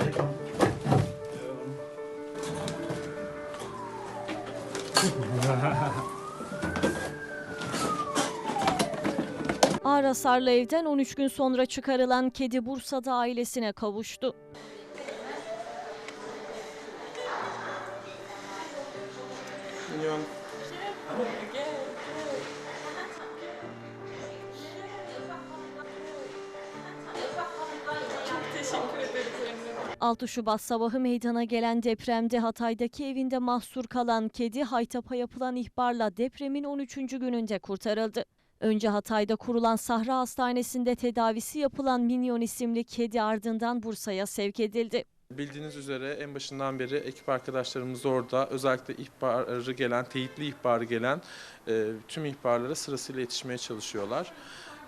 Direkt machen. Ağır hasarlı evden 13 gün sonra çıkarılan kedi Bursa'da ailesine kavuştu. Minyon. 6 Şubat sabahı meydana gelen depremde Hatay'daki evinde mahsur kalan kedi Haytap'a yapılan ihbarla depremin 13. gününde kurtarıldı. Önce Hatay'da kurulan Sahra Hastanesi'nde tedavisi yapılan Minyon isimli kedi ardından Bursa'ya sevk edildi. Bildiğiniz üzere en başından beri ekip arkadaşlarımız orada. Özellikle ihbarı gelen, teyitli ihbarı gelen e, tüm ihbarlara sırasıyla yetişmeye çalışıyorlar.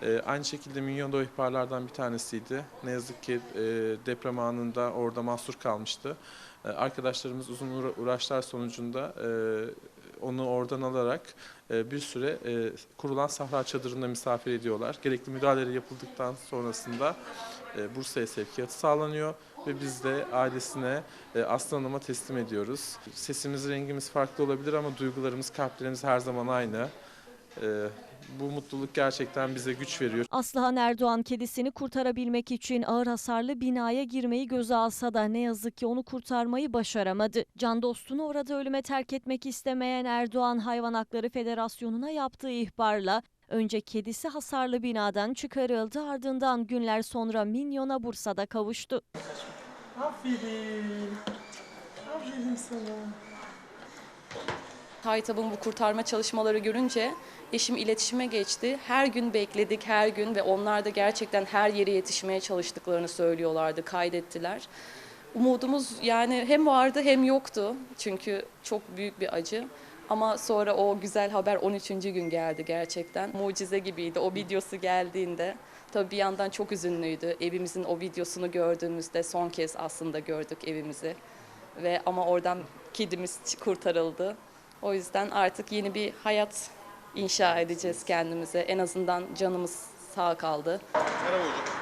E, aynı şekilde Minyon da o ihbarlardan bir tanesiydi. Ne yazık ki e, deprem anında orada mahsur kalmıştı. E, arkadaşlarımız uzun uğra- uğraşlar sonucunda e, onu oradan alarak e, bir süre e, kurulan Sahra Çadırı'nda misafir ediyorlar. Gerekli müdahaleleri yapıldıktan sonrasında e, Bursa'ya sevkiyatı sağlanıyor ve biz de ailesine e, Aslı Hanım'a teslim ediyoruz. Sesimiz, rengimiz farklı olabilir ama duygularımız, kalplerimiz her zaman aynı. E, Bu mutluluk gerçekten bize güç veriyor. Aslıhan Erdoğan kedisini kurtarabilmek için ağır hasarlı binaya girmeyi göze alsa da ne yazık ki onu kurtarmayı başaramadı. Can dostunu orada ölüme terk etmek istemeyen Erdoğan Hayvan Hakları Federasyonu'na yaptığı ihbarla önce kedisi hasarlı binadan çıkarıldı ardından günler sonra Minyon'a Bursa'da kavuştu. Aferin. Aferin sana. Haytab'ın bu kurtarma çalışmaları görünce eşim iletişime geçti. Her gün bekledik, her gün ve onlar da gerçekten her yere yetişmeye çalıştıklarını söylüyorlardı, kaydettiler. Umudumuz yani hem vardı hem yoktu. Çünkü çok büyük bir acı. Ama sonra o güzel haber 13. gün geldi gerçekten. Mucize gibiydi o videosu geldiğinde. Tabii bir yandan çok üzünlüydü. Evimizin o videosunu gördüğümüzde son kez aslında gördük evimizi. Ve ama oradan kedimiz kurtarıldı. O yüzden artık yeni bir hayat inşa edeceğiz kendimize. En azından canımız sağ kaldı. Merhaba hocam.